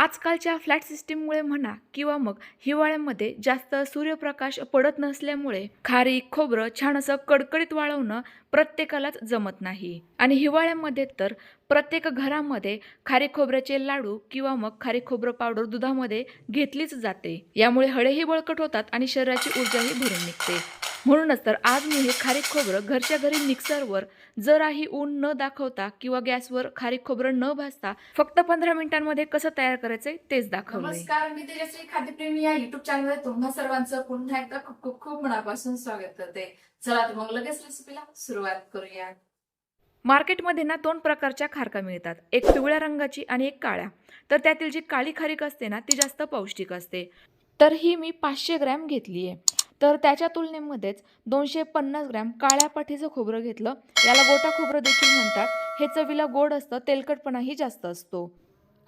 आजकालच्या फ्लॅट सिस्टीममुळे म्हणा किंवा मग हिवाळ्यामध्ये जास्त सूर्यप्रकाश पडत नसल्यामुळे खारी खोबरं छान असं कडकडीत वाळवणं प्रत्येकालाच जमत नाही. आणि हिवाळ्यामध्ये तर प्रत्येक घरामध्ये खारी खोबऱ्याचे लाडू किंवा मग खारी खोबरं पावडर दुधामध्ये घेतलीच जाते. यामुळे हळेही बळकट होतात आणि शरीराची ऊर्जाही भरून निघते. म्हणूनच तर आज मी हे खारीक खोबरं घरच्या घरी मिक्सरवर जराही ऊन न दाखवता किंवा गॅसवर खारीक खोबरं न भाजता फक्त पंधरा मिनिटांमध्ये कसं तयार करायचंय तेच दाखवलंय. नमस्कार मी तेजस्वी खाद्यप्रेमी या युट्यूब चॅनलवर तुम्हा सर्वांचं पुन्हा एकदा खूप खूप खूप मनापासून स्वागत करते. चला तर मग लगेच रेसिपीला सुरुवात करूया. मार्केटमध्ये ना दोन प्रकारच्या खारका मिळतात. एक पिवळ्या रंगाची आणि एक काळ्या. तर त्यातील जी काळी खारीक असते ना ती जास्त पौष्टिक असते. तर ही मी पाचशे ग्रॅम घेतली आहे तर त्याच्या तुलनेमध्येच दोनशे पन्नास ग्रॅम काळ्या पाठीचं खोबरं घेतलं. याला गोटा खोबरं देखील म्हणतात. हे चवीला गोड असतं तेलकटपणाही जास्त असतो.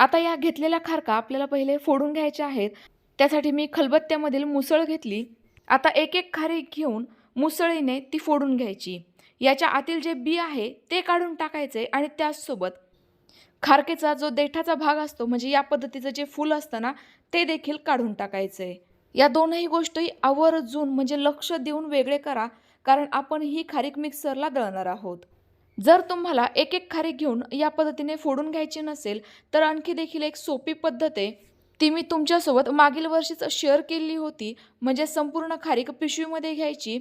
आता या घेतलेल्या खारका आपल्याला पहिले फोडून घ्यायच्या आहेत. त्यासाठी मी खलबत्त्यामधील मुसळ घेतली. आता एक एक खारी घेऊन मुसळीने ती फोडून घ्यायची. याच्या आतील जे बी आहे ते काढून टाकायचे आणि त्याचसोबत खारकेचा जो देठाचा भाग असतो म्हणजे या पद्धतीचं जे फूल असतं ना ते देखील काढून टाकायचं. आहे या दोनही गोष्टी आवर्जून म्हणजे लक्ष देऊन वेगळे करा कारण आपण ही खारीक मिक्सरला दळणार आहोत. जर तुम्हाला एक एक खारीक घेऊन या पद्धतीने फोडून घ्यायची नसेल तर आणखी देखील एक सोपी पद्धत आहे. ती मी तुमच्यासोबत मागील वर्षीच शेअर केली होती म्हणजे संपूर्ण खारीक पिशवीमध्ये घ्यायची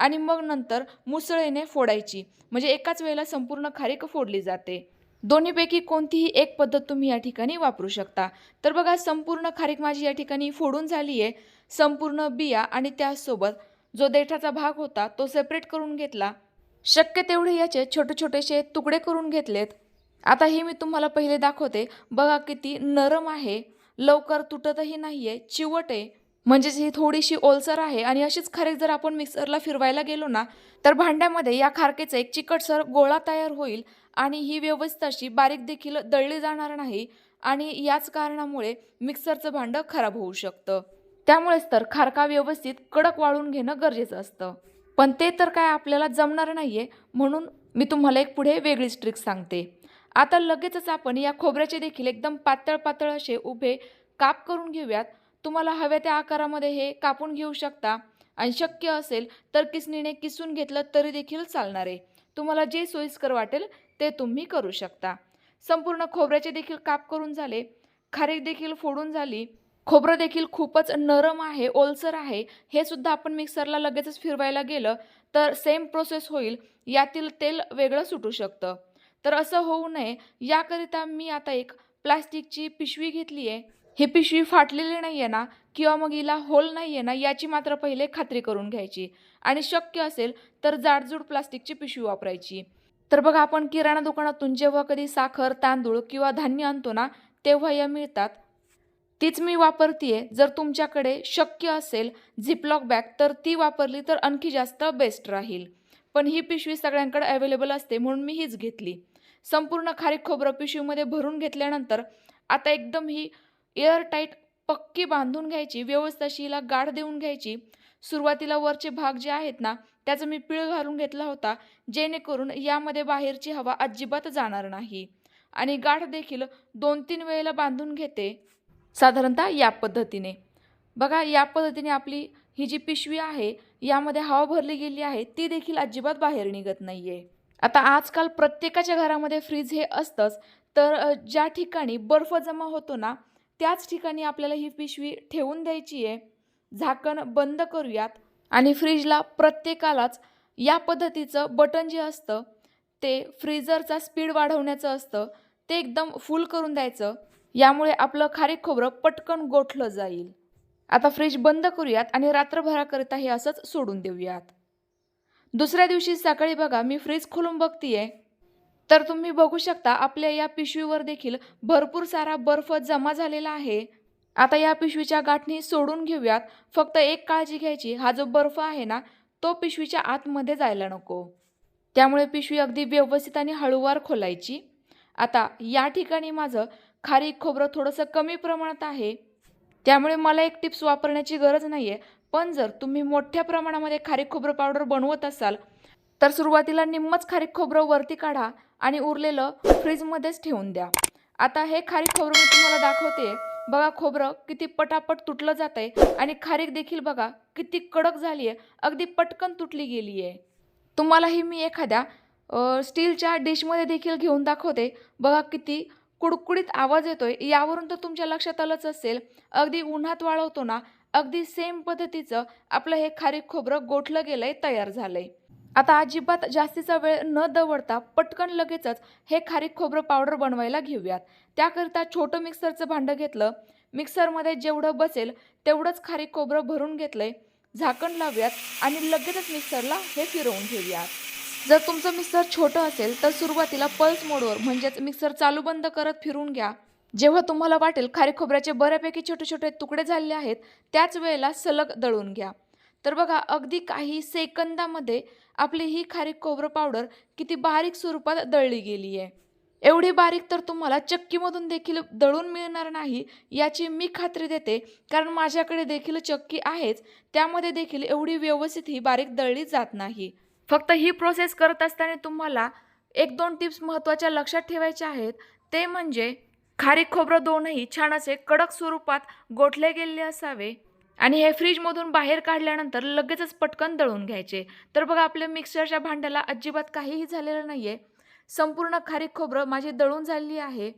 आणि मग नंतर मुसळीने फोडायची म्हणजे एकाच वेळेला संपूर्ण खारीक फोडली जाते. दोन्हीपैकी कोणतीही एक पद्धत तुम्ही या ठिकाणी वापरू शकता. तर बघा संपूर्ण खारीक माझी या ठिकाणी फोडून झाली आहे संपूर्ण बिया आणि त्यासोबत जो देठाचा भाग होता तो सेपरेट करून घेतला. शक्य तेवढे याचे छोटे छोटेसे तुकडे करून घेतलेत. आता हे मी तुम्हाला पहिले दाखवते. बघा किती नरम आहे. लवकर तुटतही नाही आहे चिवट आहे. म्हणजेच ही थोडीशी ओलसर आहे आणि अशीच खारीक जर आपण मिक्सरला फिरवायला गेलो ना तर भांड्यामध्ये या खारकेचा एक चिकटसर गोळा तयार होईल आणि ही व्यवस्थित अशी बारीक देखील दळली जाणार नाही आणि याच कारणामुळे मिक्सरचं भांडं खराब होऊ शकतं. त्यामुळेच तर खारका व्यवस्थित कडक वाळून घेणं गरजेचं असतं. पण ते तर काय आपल्याला जमणार नाही आहे म्हणून मी तुम्हाला एक पुढे वेगळीच ट्रिक सांगते. आता लगेचच आपण या खोबऱ्याचे देखील एकदम पातळ पातळ असे उभे काप करून घेऊयात. तुम्हाला हव्या त्या आकारामध्ये हे कापून घेऊ शकता. आणि शक्य असेल तर किसणीने किसून घेतलं तरी देखील चालणार आहे. तुम्हाला जे सोयीस्कर वाटेल ते तुम्ही करू शकता. संपूर्ण खोबऱ्याचे देखील काप करून झाले. खारीक देखील फोडून झाली. खोबरं देखील खूपच नरम आहे ओलसर आहे. हे सुद्धा आपण मिक्सरला लगेचच फिरवायला गेलं तर सेम प्रोसेस होईल. यातील तेल वेगळं सुटू शकतं. तर असं होऊ नये. याकरिता मी आता एक प्लास्टिकची पिशवी घेतली आहे. ही पिशवी फाटलेली नाही आहे ना किंवा मग हिला होल नाही आहे ना याची मात्र पहिले खात्री करून घ्यायची. आणि शक्य असेल तर जाडजूड प्लास्टिकची पिशवी वापरायची. तर बघा आपण किराणा दुकानातून जेव्हा कधी साखर तांदूळ किंवा धान्य आणतो ना तेव्हा या मिळतात. तीच मी वापरतीये. जर तुमच्याकडे शक्य असेल झिपलॉक बॅग तर ती वापरली तर आणखी जास्त बेस्ट राहील. पण ही पिशवी सगळ्यांकडे अवेलेबल असते म्हणून मी हीच घेतली. संपूर्ण खारीक खोबरं पिशवीमध्ये भरून घेतल्यानंतर आता एकदम ही एअर टाईट पक्की बांधून घ्यायची व्यवस्थाशीला गाठ देऊन घ्यायची. सुरुवातीला वरचे भाग जे आहेत ना त्याचा मी पिळ घालून घेतला होता जेणेकरून यामध्ये बाहेरची हवा अजिबात जाणार नाही. आणि गाठ देखील दोन तीन वेळेला बांधून घेते साधारणतः या पद्धतीने. बघा या पद्धतीने आपली ही जी पिशवी आहे यामध्ये हवा भरली गेली आहे ती देखील अजिबात बाहेर निघत नाही आहे आता आजकाल प्रत्येकाच्या घरामध्ये फ्रीज हे असतंच तर ज्या ठिकाणी बर्फ जमा होतो ना त्याच ठिकाणी आपल्याला ही पिशवी ठेवून द्यायची आहे. झाकण बंद करूयात आणि फ्रीजला प्रत्येकालाच या पद्धतीचं बटन जे असतं ते फ्रीजरचा स्पीड वाढवण्याचं असतं ते एकदम फुल करून द्यायचं. यामुळे आपलं खारीक खोबरं पटकन गोठलं जाईल. आता फ्रीज बंद करूयात आणि रात्रभराकरिता हे असंच सोडून देऊयात. दुसऱ्या दिवशी सकाळी बघा मी फ्रीज खोलून बघतीये. तर तुम्ही बघू शकता आपल्या या पिशवीवर देखील भरपूर सारा बर्फ जमा झालेला आहे. आता या पिशवीच्या गाठणी सोडून घेऊयात. फक्त एक काळजी घ्यायची हा जो बर्फ आहे ना तो पिशवीच्या आतमध्ये जायला नको. त्यामुळे पिशवी अगदी व्यवस्थित आणि हळूवार खोलायची. आता या ठिकाणी माझं खारीक खोबरं थोडंसं कमी प्रमाणात आहे. त्यामुळे मला एक टिप्स वापरण्याची गरज नाही आहे पण जर तुम्ही मोठ्या प्रमाणामध्ये खारीक खोबरं पावडर बनवत असाल तर सुरुवातीला निम्मच खारीक खोबरं वरती काढा. आणि उरलेलं फ्रीजमध्येच ठेवून द्या. आता हे खारीक खोबरं मी तुम्हाला दाखवते. बघा खोबरं किती पटापट तुटलं जात आहे आणि खारीक देखील बघा किती कडक झाली आहे अगदी पटकन तुटली गेली आहे तुम्हालाही मी एखाद्या स्टीलच्या डिशमध्ये देखील घेऊन दाखवते. बघा किती कुडकुडीत आवाज येतोय. यावरून तर तुमच्या लक्षात आलंच असेल. अगदी उन्हात वाळवतो ना अगदी सेम पद्धतीचं आपलं हे खारीक खोबरं गोठलं गेलं आहे तयार झालं आहे आता अजिबात जास्तीचा वेळ न दवडता पटकन लगेचच हे खारीक खोबरं पावडर बनवायला घेऊयात. त्याकरिता छोटं मिक्सरचं भांडं घेतलं. मिक्सरमध्ये जेवढं बसेल तेवढंच खारीक खोबरं भरून घेतलंय. झाकण लावूयात आणि लगेचच मिक्सरला हे फिरवून घेऊयात. जर तुमचं मिक्सर छोटं असेल तर सुरुवातीला पल्स मोडवर म्हणजेच मिक्सर चालू बंद करत फिरून घ्या. जेव्हा तुम्हाला वाटेल खारीक खोबऱ्याचे बऱ्यापैकी छोटे छोटे तुकडे झाले आहेत त्याच वेळेला सलग दळून घ्या. तर बघा अगदी काही सेकंदामध्ये आपली ही खारीक खोबरं पावडर किती बारीक स्वरूपात दळली गेली आहे. एवढी बारीक तर तुम्हाला चक्कीमधून देखील दळून मिळणार नाही याची मी खात्री देते. कारण माझ्याकडे देखील चक्की आहेच त्यामध्ये देखील एवढी व्यवस्थित ही बारीक दळली जात नाही. फक्त ही प्रोसेस करत असताना तुम्हाला एक दोन टिप्स महत्त्वाच्या लक्षात ठेवायच्या आहेत. ते म्हणजे खारीक खोबरं दोनही छान असे कडक स्वरूपात गोठले गेलेले असावे. आणि हे फ्रीजमधून बाहेर काढल्यानंतर लगेचच पटकन दळून घ्यायचे. तर बघा आपल्या मिक्सरच्या भांड्याला अजिबात काहीही झालेलं नाही आहे संपूर्ण खारीक खोबरं माझी दळून झालेली आहे.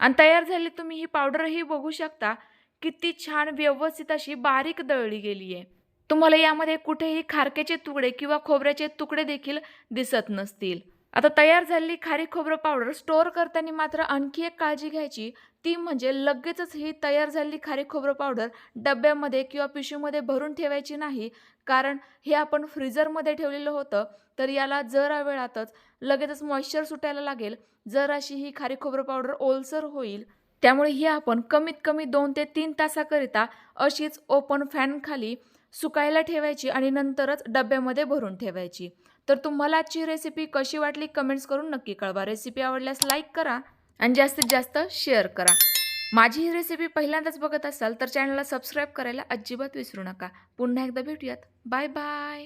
आणि तयार झाली तुम्ही ही पावडरही बघू शकता किती छान व्यवस्थित अशी बारीक दळली गेली आहे तुम्हाला यामध्ये कुठेही खारकेचे तुकडे किंवा खोबऱ्याचे तुकडे देखील दिसत नसतील. आता तयार झालेली खारीक खोबरं पावडर स्टोअर करताना मात्र आणखी एक काळजी घ्यायची. ती म्हणजे लगेचच ही तयार झालेली खारीक खोबरं पावडर डब्यामध्ये किंवा पिशवीमध्ये भरून ठेवायची नाही. कारण हे आपण फ्रीजरमध्ये ठेवलेलं होतं तर याला जरा वेळातच लगेचच मॉइश्चर सुटायला लागेल. जर अशी ही खारी खोबरं पावडर ओलसर होईल. त्यामुळे ही आपण कमीत कमी दोन ते तीन तासाकरिता अशीच ओपन फॅनखाली सुकायला ठेवायची आणि नंतरच डब्यामध्ये भरून ठेवायची. तर तुम्हाला आजची रेसिपी कशी वाटली कमेंट्स करून नक्की कळवा. रेसिपी आवडल्यास लाईक करा आणि जास्तीत जास्त शेअर करा. माझी ही रेसिपी पहिल्यांदाच बघत असाल तर चॅनलला सबस्क्राईब करायला अजिबात विसरू नका. पुन्हा एकदा भेटूयात. Bye bye